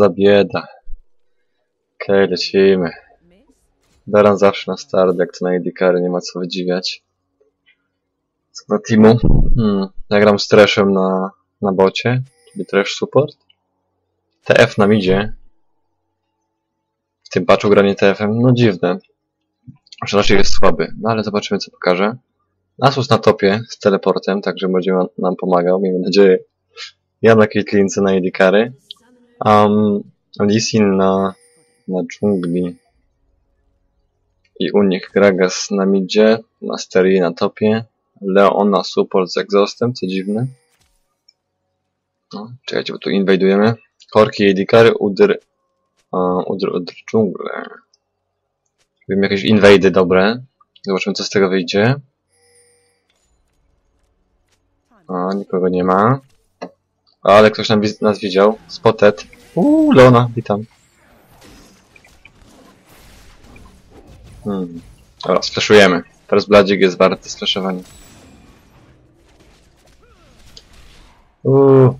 za bieda. Okej, lecimy. Baran zawsze na start, jak to na Idikary, nie ma co wydziwiać. Co na teamu? Hmm, ja gram z Trashem na, na bocie, czyli Trash Support. TF nam idzie. W tym patchu granie TF-em, no dziwne. Że raczej jest słaby, no ale zobaczymy co pokaże. Asus na topie z teleportem, także będzie nam pomagał, miejmy nadzieję. Ja na Caitlince na Idikary. Um, Lisin na, na dżungli. I u nich Gragas na midzie, Mastery na topie, Leon na support z exhaustem, co dziwne. No, czekajcie, bo tu inwajdujemy. Korki, Idikary, Udr, uh, Udr, Udr, dżunglę. Wiem jakieś inwajdy dobre. Zobaczymy co z tego wyjdzie. O, nikogo nie ma. Ale ktoś nam, nas widział. Spotted. Uuu, Leona, witam. Hmm. Dobra, sfleszujemy. Teraz Bladzik jest warty sfleszowania. Uuu.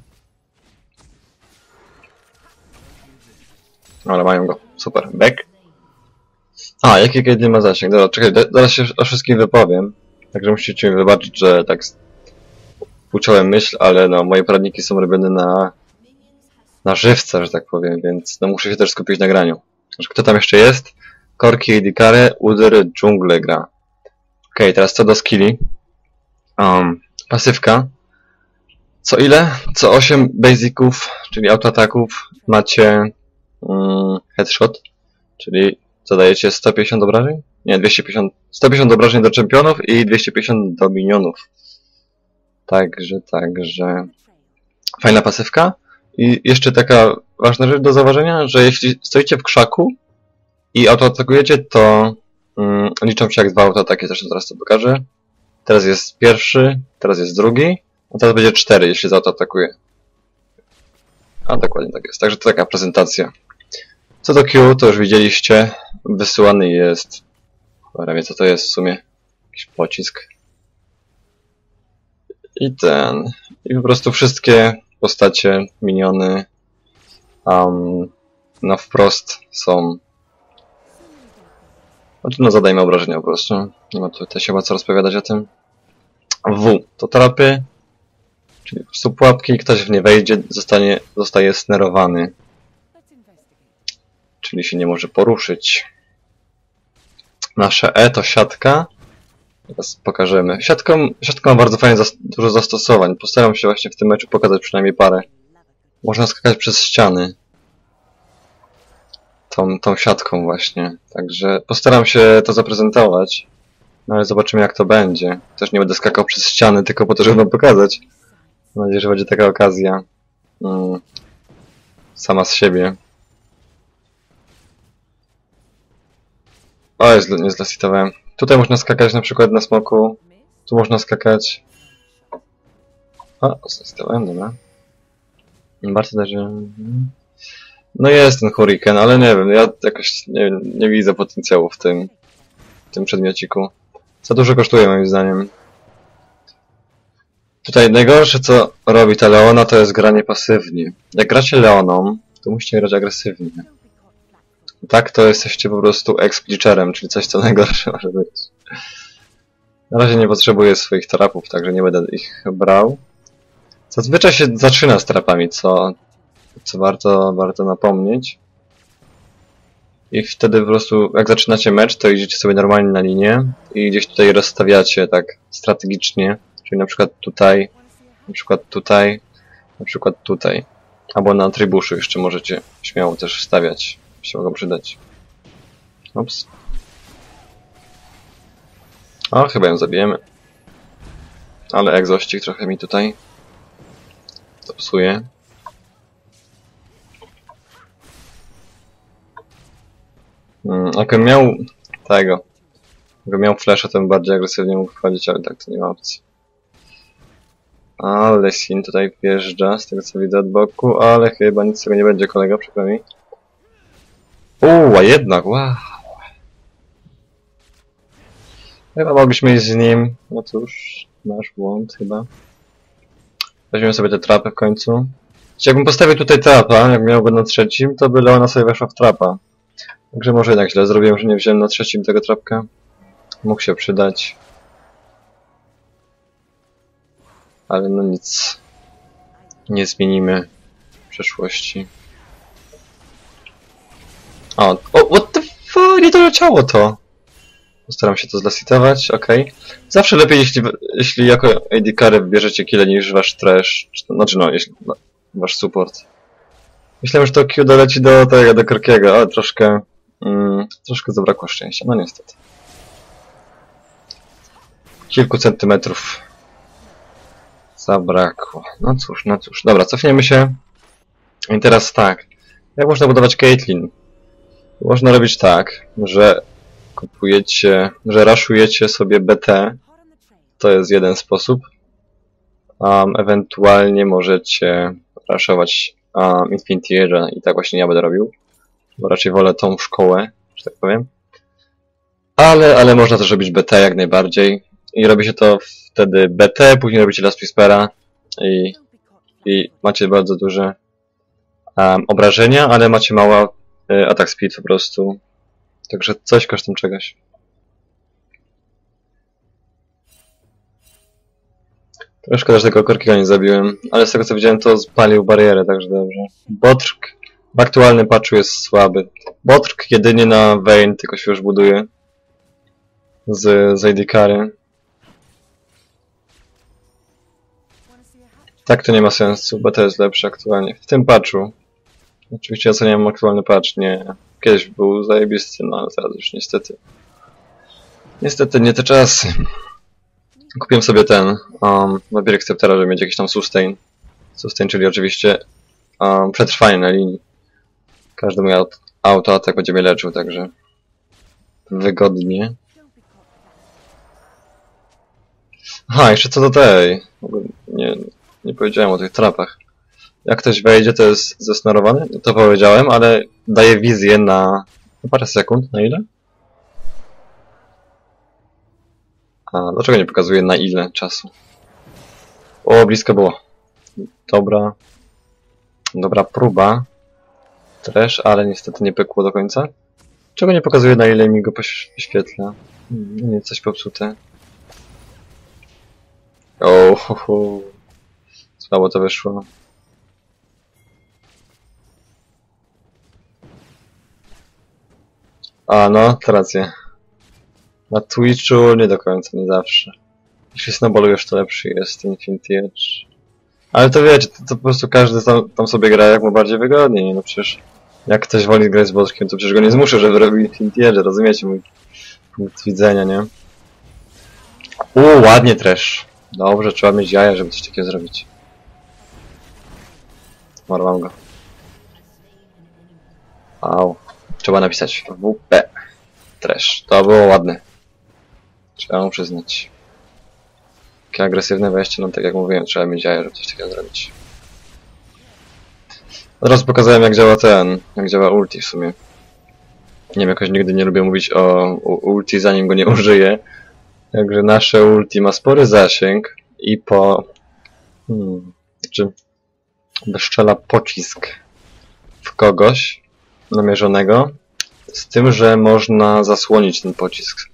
Ale mają go. Super. Back. A, jaki kiedy ma zasięg? Dobra, czekaj, zaraz się o wszystkim wypowiem. Także musicie mi wybaczyć, że tak uciąłem myśl, ale no, moje poradniki są robione na, na żywca, że tak powiem, więc no, muszę się też skupić na graniu. Że Kto tam jeszcze jest? Korki, Dikare, Udyr, dżunglę gra. Okej, teraz co do skilli. Um, pasywka. Co ile? Co 8 basiców, czyli autoataków macie mm, headshot, czyli zadajecie 150 obrażeń? Nie, 250. 150 obrażeń do czempionów i 250 do minionów. Także, także. Fajna pasywka. I jeszcze taka ważna rzecz do zauważenia, że jeśli stoicie w krzaku i autoatakujecie, to mm, liczą się jak dwa autoataki, zresztą zaraz to pokażę. Teraz jest pierwszy, teraz jest drugi, a teraz będzie cztery, jeśli zaautoatakuje. A dokładnie tak jest. Także to taka prezentacja. Co do Q, to już widzieliście. Wysyłany jest. Cholera co to jest w sumie. Jakiś pocisk. I ten. I po prostu wszystkie postacie, miniony um, na wprost są. No zadajmy obrażenia po prostu. Nie ma tutaj ma co rozpowiadać o tym. W to trapy, czyli po prostu pułapki, ktoś w nie wejdzie, zostanie, zostaje snerowany, czyli się nie może poruszyć. Nasze E to siatka. Teraz pokażemy. Siatką, siatką ma bardzo fajnie zas dużo zastosowań. Postaram się właśnie w tym meczu pokazać przynajmniej parę. Można skakać przez ściany. Tą, tą siatką właśnie. Także postaram się to zaprezentować. No ale zobaczymy jak to będzie. Też nie będę skakał przez ściany, tylko po to, żeby wam pokazać. Mam nadzieję, że będzie taka okazja. Mm, sama z siebie. O, jest, nie zlasitowałem. Tutaj można skakać na przykład na smoku. Tu można skakać. O, zlasitowałem, dobra. Bardzo też... No jest ten hurricane, ale nie wiem, ja jakoś nie, nie widzę potencjału w tym, w tym przedmiociku. Za dużo kosztuje moim zdaniem. Tutaj najgorsze co robi ta Leona to jest granie pasywnie. Jak gracie Leoną, to musicie grać agresywnie. Tak to jesteście po prostu expliccherem, czyli coś co najgorsze może być. Na razie nie potrzebuję swoich trapów, także nie będę ich brał. Zazwyczaj się zaczyna z trapami, co, co warto, warto napomnieć. I wtedy po prostu, jak zaczynacie mecz, to idziecie sobie normalnie na linię i gdzieś tutaj rozstawiacie tak strategicznie, czyli na przykład tutaj, na przykład tutaj, na przykład tutaj. Albo na trybuszu jeszcze możecie śmiało też stawiać, się mogą przydać. Ups. O, chyba ją zabijemy. Ale egzościk trochę mi tutaj zepsuje. Mm, jakbym miał tego, jakbym miał flasha, to bym bardziej agresywnie mógł wchodzić, ale tak to nie ma opcji. Ale Sin tutaj wjeżdża, z tego co widzę od boku, ale chyba nic z tego nie będzie, kolega, przykro mi. Uuu, a jednak, wow. Chyba mogliśmy iść z nim. No cóż, nasz błąd chyba. Weźmiemy sobie te trapy w końcu. Jakbym postawił tutaj trapa, jak miał go na trzecim, to by Leona sobie weszła w trapa. Także może jednak źle zrobiłem, że nie wziąłem na trzecim tego trapka. Mógł się przydać. Ale no nic. Nie zmienimy przeszłości. O, o, what the fuck, nie doleciało to! Postaram się to zlasitować, okej. Zawsze lepiej, jeśli, jeśli jako AD carry bierzecie kile niż wasz trash, czy znaczy no, jeśli, no, wasz support. Myślałem, że to Q doleci do tego, do Korkiego, ale troszkę, mm, troszkę zabrakło szczęścia, no niestety. Kilku centymetrów zabrakło. No cóż, no cóż. Dobra, cofniemy się. I teraz tak. Jak można budować Caitlyn? Można robić tak, że kupujecie, że raszujecie sobie BT. To jest jeden sposób. Um, ewentualnie możecie raszować um, Infinity Age'a i tak właśnie ja będę robił. Bo raczej wolę tą szkołę, że tak powiem. Ale, ale można też robić BT jak najbardziej. I robi się to wtedy BT, później robicie Last Whispera i, i macie bardzo duże um, obrażenia, ale macie mała y, atak speed po prostu. Także coś kosztem czegoś. Szkoda, że tego korkiga nie zabiłem, ale z tego co widziałem to spalił barierę, także dobrze. Botrk w aktualnym patchu jest słaby. Botrk jedynie na Vayne tylko się już buduje. Z, z AD carry. Tak to nie ma sensu, bo to jest lepsze aktualnie. W tym patchu. Oczywiście oceniam aktualny patch, nie. Kiedyś był zajebisty, no ale teraz już niestety. Niestety nie te czasy. Kupiłem sobie ten um, Vampire Acceptera, żeby mieć jakiś tam sustain. Sustain, czyli oczywiście um, przetrwanie na linii. Każdy mój aut autoatak będzie mnie leczył, także wygodnie. Aha, jeszcze co do tej. Nie, nie powiedziałem o tych trapach. Jak ktoś wejdzie, to jest zesnarowany? To powiedziałem, ale daje wizję na, parę sekund. Na ile? A dlaczego nie pokazuje na ile czasu? O, blisko było. Dobra. Dobra próba. Też, ale niestety nie pykło do końca. Czego nie pokazuje na ile mi go poświetla? Hmm, nie, coś popsute. O, ho, ho. Słabo to wyszło. A no, to rację. Na Twitchu nie do końca, nie zawsze. Jeśli snowballujesz, to lepszy jest Infinity Edge. Ale to wiecie, to, to po prostu każdy tam, tam sobie gra jak mu bardziej wygodnie, nie? No przecież jak ktoś woli grać z boczkiem, to przecież go nie zmuszę, żeby robił Infinity Edge, rozumiecie mój punkt widzenia, nie? Uuu, ładnie trash. Dobrze, trzeba mieć jaja, żeby coś takiego zrobić. Marwam go. Au. Trzeba napisać WP. Trash. To było ładne. Trzeba mu przyznać. Takie agresywne wejście, no tak jak mówiłem, trzeba mieć jaja, żeby coś takiego zrobić. Od razu pokazałem jak działa ten, jak działa ulti w sumie. Nie wiem, jakoś nigdy nie lubię mówić o ulti zanim go nie użyję. Także nasze ulti ma spory zasięg i po... Hmm, znaczy wyszczela pocisk w kogoś namierzonego, z tym, że można zasłonić ten pocisk.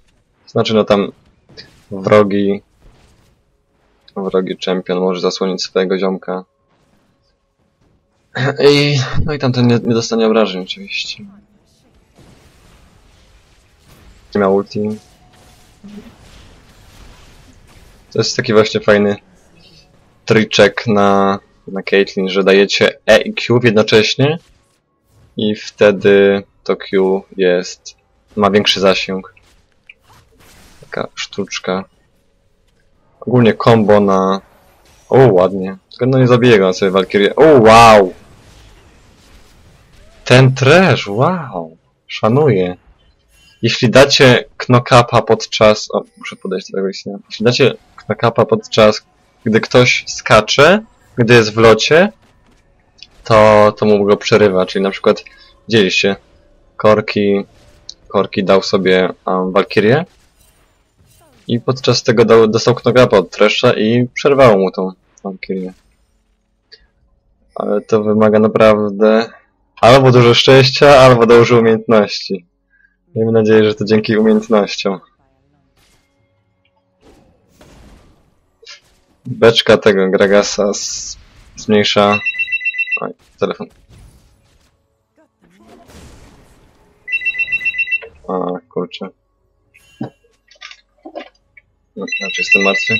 Znaczy, no tam wrogi wrogi czempion może zasłonić swojego ziomka. I, no i tamten nie, nie dostanie obrażeń oczywiście. Nie miał ulti. To jest taki właśnie fajny triczek na, na Caitlyn, że dajecie E i Q jednocześnie i wtedy to Q jest, ma większy zasięg. Taka sztuczka. Ogólnie combo na... O, ładnie. Tylko no nie zabiję go na sobie Valkyrie. O, wow! Ten trash, wow! Szanuję. Jeśli dacie knockapa podczas... O, muszę podejść do tego istnienia. Jeśli dacie knockapa podczas, gdy ktoś skacze, gdy jest w locie, to, to mu go przerywa. Czyli na przykład, widzieliście, Korki, Korki dał sobie um, i podczas tego dał, dostał knockapa od Tresha i przerwało mu tą Valkyrię. Ale to wymaga naprawdę albo dużo szczęścia, albo dużo umiejętności. Miejmy nadzieję, że to dzięki umiejętnościom. Beczka tego Gragasa zmniejsza... Oj, telefon. A, kurczę. No, Znaczy jestem martwy.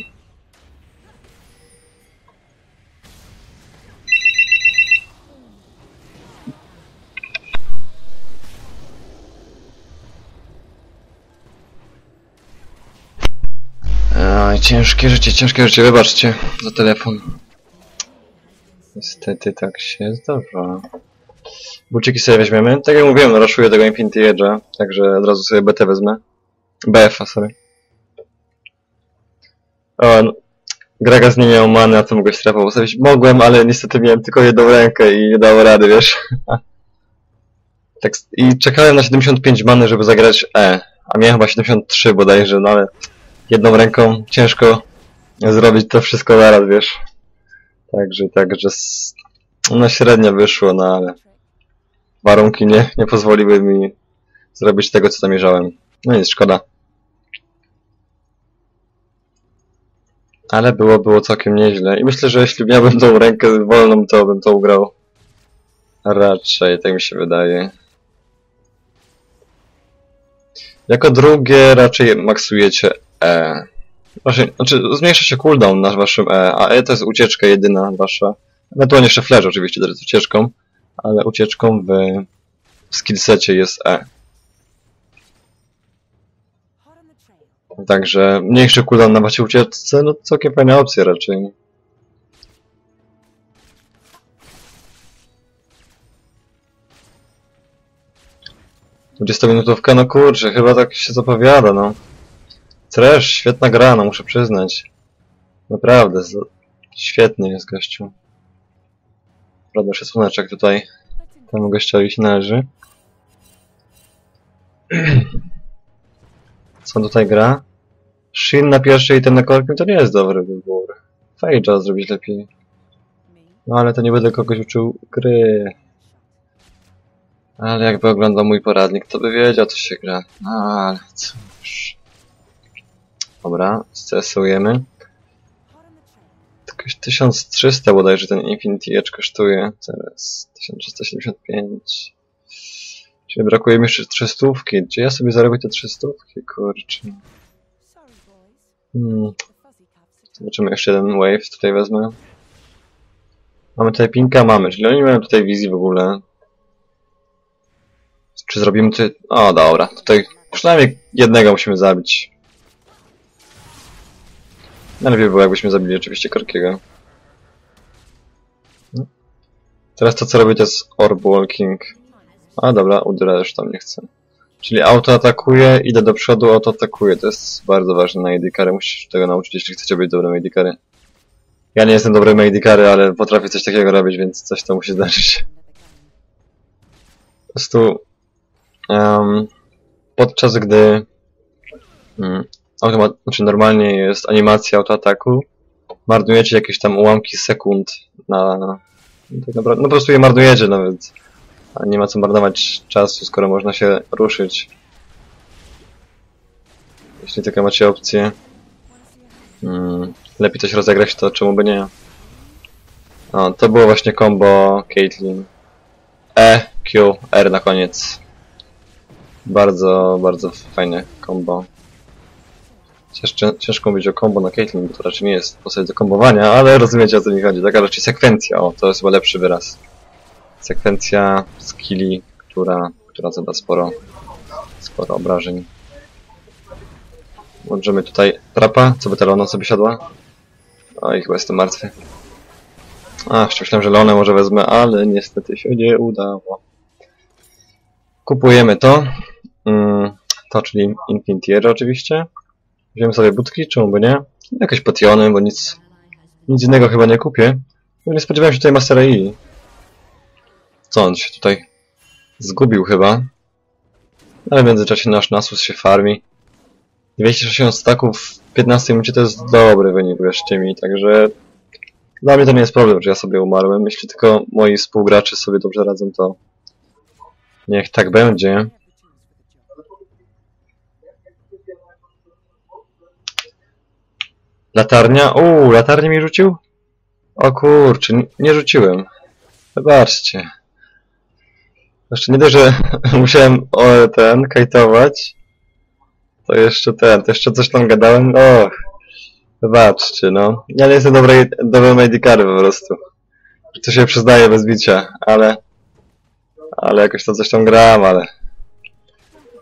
Oj, ciężkie życie, ciężkie życie, wybaczcie za telefon. Niestety tak się zdarza. Buciki sobie weźmiemy. Tak jak mówiłem, raszuję tego Infinity Edge'a, także od razu sobie BT wezmę. BF-a, sorry. O, no. Gragas nie miał many, a to mogłeś strefa postawić. Mogłem, ale niestety miałem tylko jedną rękę i nie dało rady, wiesz. tak, I czekałem na 75 many, żeby zagrać E. A miałem chyba 73 bodajże, no ale jedną ręką ciężko zrobić to wszystko naraz, wiesz. Także, także, no średnio wyszło, no ale warunki nie, nie pozwoliły mi zrobić tego, co zamierzałem. No nic, szkoda. Ale było, było całkiem nieźle. I myślę, że jeśli miałbym tą rękę wolną, to bym to ugrał. Raczej, tak mi się wydaje. Jako drugie raczej maksujecie E. Właśnie, znaczy zmniejsza się cooldown na waszym E, a E to jest ucieczka jedyna wasza. Ewentualnie jeszcze flash oczywiście to jest ucieczką, ale ucieczką w, w skillsecie jest E. Także mniejszy cooldown na waszej ucieczce, no całkiem fajna opcja raczej. Dwudziestominutówka, no kurczę, chyba tak się zapowiada, no. Trash, świetna gra, no muszę przyznać. Naprawdę, świetny jest gościu. Prawda, jeszcze słoneczek tutaj temu gościowi się należy. Co tutaj gra? Shin na pierwszej i ten na korkiem to nie jest dobry wybór. Fage'a zrobić lepiej. No ale to nie będę kogoś uczył gry. Ale jakby oglądał mój poradnik, to by wiedział co się gra. No ale cóż. Dobra, stresujemy. Jakoś 1300 bodajże ten Infinity Edge kosztuje. Teraz 1375. Czyli brakuje mi jeszcze 300. Gdzie ja sobie zarobię te 300? Kurczę. Hmm. Zobaczymy jeszcze jeden wave, tutaj wezmę. Mamy tutaj pinka, mamy, czyli oni mają tutaj wizji w ogóle. Czy zrobimy tutaj... O, dobra, tutaj przynajmniej jednego musimy zabić. Najlepiej było, jakbyśmy zabili oczywiście Korkiego. No. Teraz to, co robię, to jest orb walking. A dobra, Udra już tam nie chcę. Czyli auto atakuje, idę do przodu, auto atakuje. To jest bardzo ważne na AD. Musisz tego nauczyć, jeśli chcecie być dobrym AD carry. Ja nie jestem dobrym AD carry, ale potrafię coś takiego robić, więc coś to musi zdarzyć. Po prostu em, podczas gdy mm, automat, znaczy normalnie jest animacja autoataku, marnujecie jakieś tam ułamki sekund na... Tak naprawdę, no po prostu je marnujecie nawet. A nie ma co marnować czasu, skoro można się ruszyć. Jeśli takie macie opcję. Mm, lepiej coś rozegrać, to czemu by nie? O, to było właśnie combo Caitlyn. E, Q, R na koniec. Bardzo, bardzo fajne combo. Ciężko, ciężko mówić o combo na Caitlyn, bo to raczej nie jest postać do kombowania, ale rozumiecie o co mi chodzi. Taka raczej sekwencja, o, to jest chyba lepszy wyraz. Sekwencja skilli, która, która zada sporo, sporo obrażeń. Łączymy tutaj trapa, co by ta Leona sobie siadła? Oj, chyba jestem martwy. A, jeszcze myślałem, że Leonę może wezmę, ale niestety się nie udało. Kupujemy to. Mm, to, czyli Infinity Edge oczywiście. Wziąłem sobie budki, czemu by nie? Jakieś potiony, bo nic, nic innego chyba nie kupię. Bo nie spodziewałem się tutaj Mastera I. Co on się tutaj zgubił chyba. Ale w międzyczasie nasz Nasus się farmi. 260 staków w 15 minucie to jest dobry wynik, wierzcie mi, także Dla mnie to nie jest problem, że ja sobie umarłem. Jeśli tylko moi współgracze sobie dobrze radzą, to niech tak będzie. Latarnia? Uuu, latarnię mi rzucił? O kurczę, nie rzuciłem. Wybaczcie. Jeszcze nie dość, że musiałem o, ten, kajtować, to jeszcze ten, to jeszcze coś tam gadałem, och. Wybaczcie, no. Ja nie jestem dobry, dobrym medicary po prostu. To się przyznaję bez bicia, ale... Ale jakoś to coś tam gram, ale...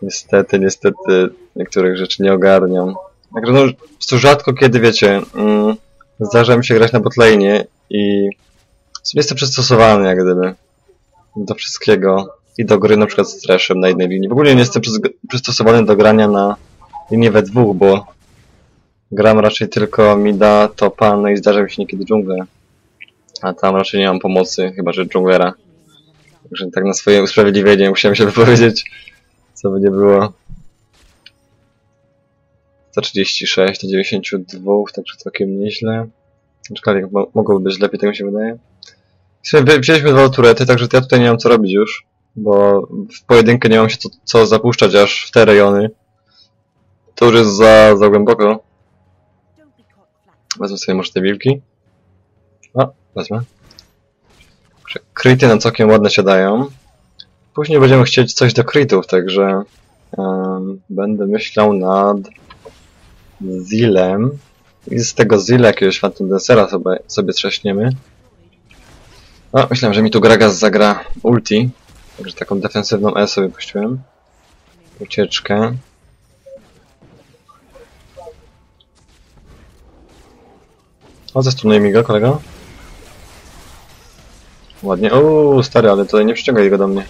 Niestety, niestety niektórych rzeczy nie ogarniam. Także no, prostu rzadko kiedy, wiecie, mm, zdarza mi się grać na botlane i jestem przystosowany jak gdyby do wszystkiego i do gry na przykład z trashem na jednej linii. W ogóle nie jestem przystosowany do grania na linii we dwóch, bo gram raczej tylko mida, topa, no i zdarza mi się niekiedy dżunglę. A tam raczej nie mam pomocy, chyba że dżunglera. Także tak na swoje usprawiedliwienie musiałem się wypowiedzieć, co by nie było. 136 do 92, także całkiem nieźle. Aczkolwiek mo- mogłoby być lepiej, tak mi się wydaje. Wzięliśmy dwa turety, także ja tutaj nie mam co robić już, bo w pojedynkę nie mam się co, co zapuszczać aż w te rejony. To już jest za, za głęboko. Wezmę sobie może te wilki. O, wezmę. Kryty nam całkiem ładne się dają. Później będziemy chcieć coś do krytów, także em, będę myślał nad Zilem. I z tego Zila jakiegoś Phantom Dancera sobie, sobie trzaśniemy. O, myślałem, że mi tu Gragas zagra ulti. Także taką defensywną E sobie puściłem. Ucieczkę. O, zestunuje mi go, kolego. Ładnie. Uuu, stary, ale tutaj nie przyciągaj go do mnie.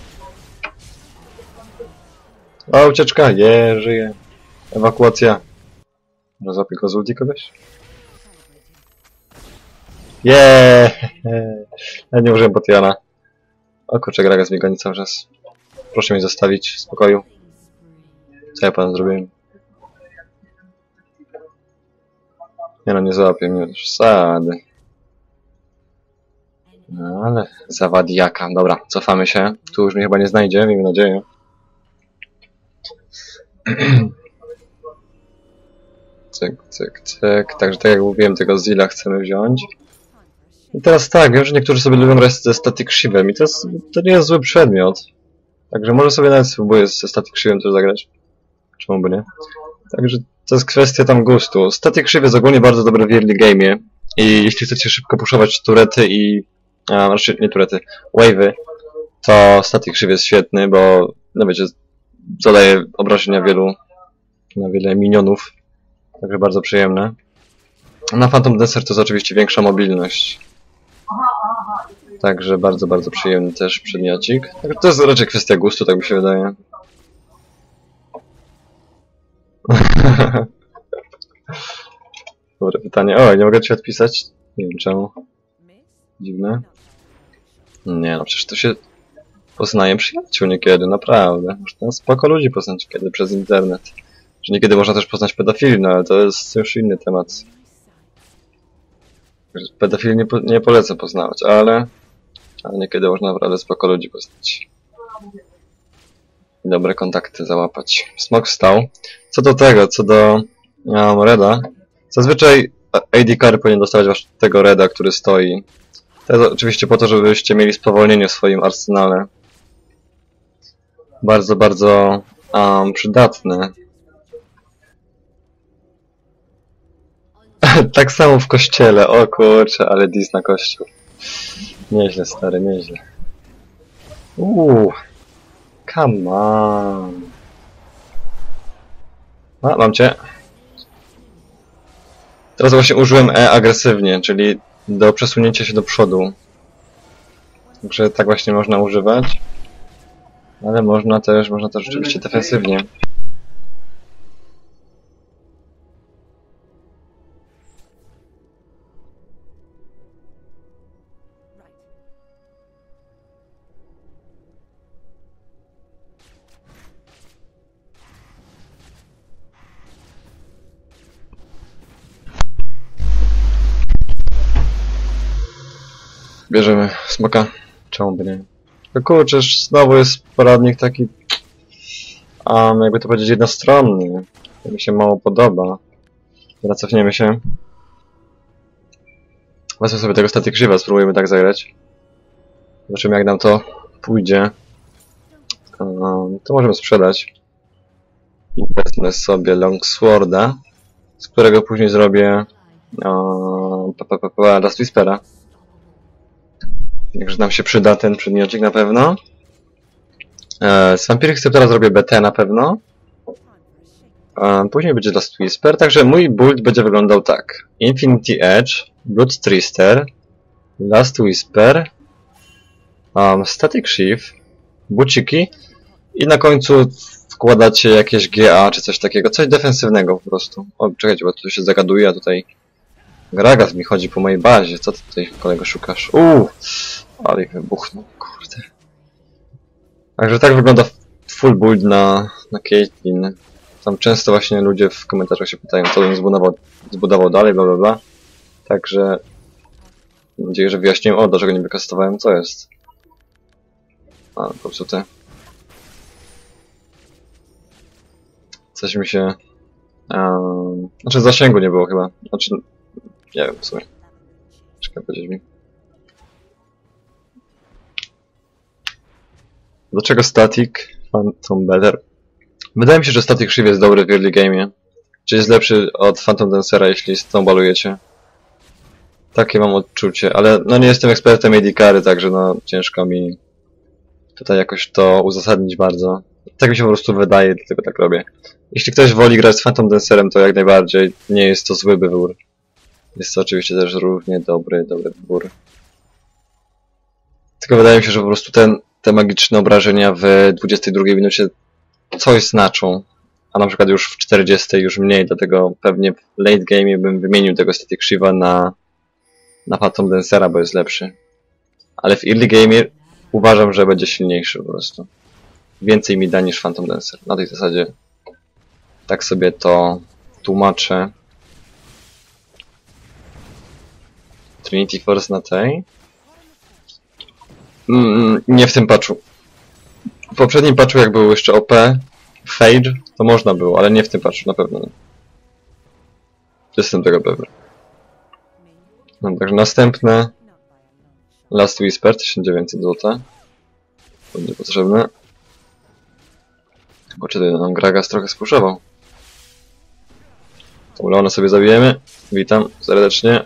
O, ucieczka! Je, żyje. Ewakuacja. Rozłapię go z ulti kogoś? Jeee! Ja nie użyłem Botiana. O kurczę, Gragas mi goni cały czas. Proszę mnie zostawić w spokoju. Co ja panu zrobiłem? Nie no, nie złapię mnie. Sady. No ale zawadiaka. Dobra, cofamy się. Tu już mnie chyba nie znajdzie, miejmy nadzieję. Cyk, cyk, cyk. Także tak jak mówiłem, tego Zilla chcemy wziąć. I teraz tak, wiem, że niektórzy sobie lubią grać ze Static Shivem i to, jest, to nie jest zły przedmiot. Także może sobie nawet spróbuję ze Static Shivem też zagrać. Czemu by nie? Także to jest kwestia tam gustu. Static Shiv jest ogólnie bardzo dobry w early game'ie i jeśli chcecie szybko puszować turety i... A, znaczy nie turety, wave'y, to Static Shiv jest świetny, bo no wiecie, zadaje obrażenia wielu, na wiele minionów. Także bardzo przyjemne. Na Phantom Dancer to jest oczywiście większa mobilność. Także bardzo, bardzo przyjemny też przedmiocik. Także to jest raczej kwestia gustu, tak mi się wydaje. Dobre pytanie. O, nie mogę ci odpisać? Nie wiem czemu. Dziwne. Nie no, przecież to się poznaje przyjaciół niekiedy, naprawdę. Można spoko ludzi poznać kiedy przez internet. Niekiedy można też poznać pedofili, no ale to jest już inny temat. Pedofili nie, po, nie polecę poznawać, ale, ale niekiedy można naprawdę spoko ludzi poznać. I dobre kontakty załapać. Smok wstał. Co do tego, co do um, Reda, zazwyczaj AD Carry powinien dostawać tego Reda, który stoi. To jest oczywiście po to, żebyście mieli spowolnienie w swoim arsenale. Bardzo, bardzo um, przydatne. tak samo w kościele, o kurczę, ale dis na kościół. Nieźle, stary, nieźle. Uuu, come on. A, mam cię. Teraz właśnie użyłem E agresywnie, czyli do przesunięcia się do przodu. Także tak właśnie można używać. Ale można też, można też oczywiście defensywnie. Bierzemy smoka. Czemu by nie? No kurczę, znowu jest poradnik taki, um, jakby to powiedzieć, jednostronny. To mi się mało podoba. Teraz cofniemy się. Wezmę sobie tego static shiva, spróbujemy tak zagrać. Zobaczymy jak nam to pójdzie. Um, to możemy sprzedać. I wezmę sobie longsworda, z którego później zrobię um, pa, pa, pa, pa, Last Whispera. Także nam się przyda ten przedmiocik na pewno. E, z Vampiric Sceptera zrobię BT na pewno. E, później będzie Last Whisper, także mój build będzie wyglądał tak. Infinity Edge, Blood Trister, Last Whisper, um, Static Shift, buciki i na końcu wkładacie jakieś GA czy coś takiego, coś defensywnego po prostu. O, czekajcie, bo tu się zagaduje, a tutaj Gragas mi chodzi po mojej bazie. Co ty tutaj kolego szukasz? Uuu, ale ich wybuchnął, kurde. Także tak wygląda full build na, na Caitlyn. Tam często właśnie ludzie w komentarzach się pytają, co bym zbudował, zbudował dalej, bla bla bla. Także mam nadzieję, że wyjaśniłem, o, dlaczego nie wykastowałem, co jest. A, popsute. Coś mi się... Um, znaczy zasięgu nie było chyba. Znaczy, nie wiem w sumie. Czekaj, powiedzieć mi. Dlaczego Static Phantom Better? Wydaje mi się, że Static Shiv jest dobry w early game'ie. Czy jest lepszy od Phantom Dancera, jeśli snowballujecie. Takie mam odczucie, ale no nie jestem ekspertem AD także no ciężko mi tutaj jakoś to uzasadnić bardzo. Tak mi się po prostu wydaje, dlatego tak robię. Jeśli ktoś woli grać z Phantom Dancerem, to jak najbardziej nie jest to zły wybór. Jest to oczywiście też równie dobry, dobry wybór. Tylko wydaje mi się, że po prostu ten, te magiczne obrażenia w 22 minucie coś znaczą. A na przykład już w 40 już mniej, dlatego pewnie w late game bym wymienił tego Static Shiva na, na Phantom Dancera, bo jest lepszy. Ale w early game uważam, że będzie silniejszy po prostu. Więcej mi da niż Phantom Dancer. Na tej zasadzie tak sobie to tłumaczę. Trinity Force na tej. Mm, nie w tym patchu. W poprzednim patchu jak był jeszcze OP, Phage, to można było, ale nie w tym patchu, na pewno nie. Jestem tego pewny. No, także następne Last Whisper 1900 zł. Będzie potrzebne. Bo czy nam Gragas trochę spuszował. Tą Leona sobie zabijemy. Witam serdecznie.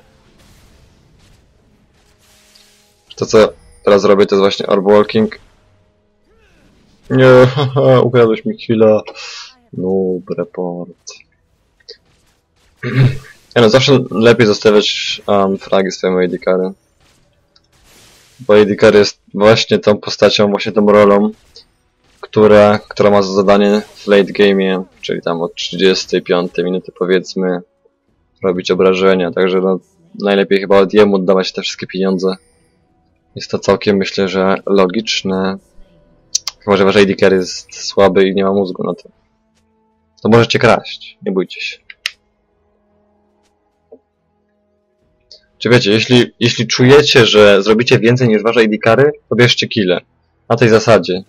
To co teraz robię to jest właśnie orb walking. Nie, haha, ukradłeś mi chwilę. Noob report. Ja no, zawsze lepiej zostawiać um, fragi swojemu carry. Bo carry jest właśnie tą postacią, właśnie tą rolą, która, która ma za zadanie w late game, czyli tam od 35 minuty powiedzmy, robić obrażenia. Także no, najlepiej chyba od jemu oddawać te wszystkie pieniądze. Jest to całkiem, myślę, że logiczne. Chyba, że wasz AD jest słaby i nie ma mózgu na to. To możecie kraść, nie bójcie się. Czy wiecie, jeśli, jeśli czujecie, że zrobicie więcej niż wasze AD to bierzcie kile. Na tej zasadzie.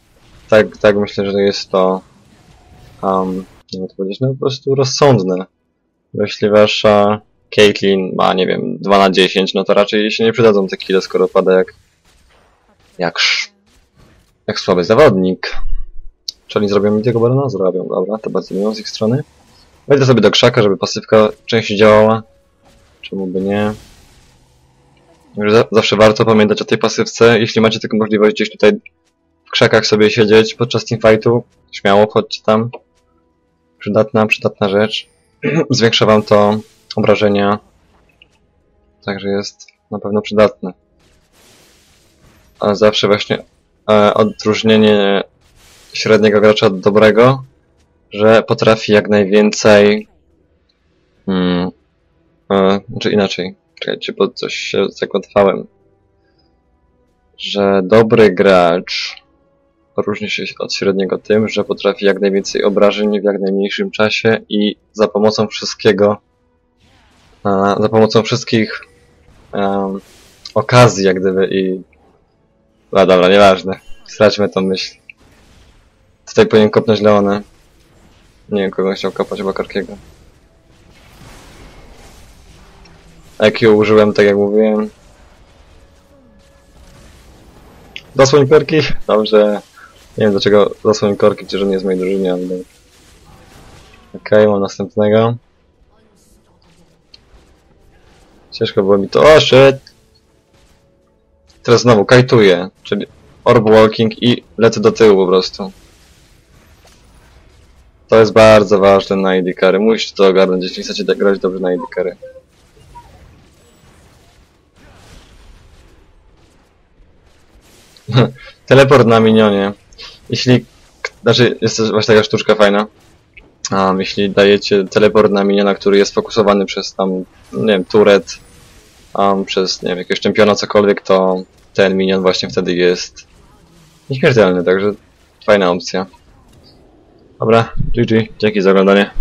Tak, tak myślę, że jest to um, nie wiem to powiedzieć, no po prostu rozsądne. Bo jeśli wasza Caitlyn ma, nie wiem, 2 na 10, no to raczej się nie przydadzą te kile, skoro pada jak jak jak słaby zawodnik. Czy oni zrobią mi tego barona? Zrobią, dobra, to bardzo miło z ich strony. Wejdę sobie do krzaka, żeby pasywka częściej działała. Czemu by nie? Zawsze warto pamiętać o tej pasywce. Jeśli macie taką możliwość gdzieś tutaj w krzakach sobie siedzieć podczas teamfightu, śmiało chodźcie tam. Przydatna, przydatna rzecz. Zwiększa wam to obrażenia. Także jest na pewno przydatne. Zawsze właśnie e, odróżnienie średniego gracza od dobrego, że potrafi jak najwięcej. Hmm, e, znaczy inaczej. Czekajcie, bo coś się zagłatwałem. Że dobry gracz różni się od średniego tym, że potrafi jak najwięcej obrażeń w jak najmniejszym czasie i za pomocą wszystkiego, e, za pomocą wszystkich okazji jak gdyby i... No dobra, nieważne. Straćmy tą myśl. Tutaj powinien kopnąć Leonę. Nie wiem, kogo chciał kopać, chyba Korkiego. EQ użyłem, tak jak mówiłem. Zasłoń korki? Dobrze. Nie wiem dlaczego zasłoń korki, przecież nie jest mojej drużynie, ale... Okej, mam następnego. Ciężko było mi to... O, shit! Teraz znowu kajtuję, czyli orb walking i lecę do tyłu po prostu. To jest bardzo ważne na ID carry. Musicie to ogarnąć, jeśli chcecie grać dobrze na ID carry. Teleport na minionie. Jeśli... Znaczy, jest właśnie taka sztuczka fajna. Um, jeśli dajecie teleport na miniona, który jest fokusowany przez tam, nie wiem, turet, um, przez, nie wiem, jakiegoś czempiona, cokolwiek, to ten minion właśnie wtedy jest nieśmiertelny, także fajna opcja. Dobra, GG, dzięki za oglądanie.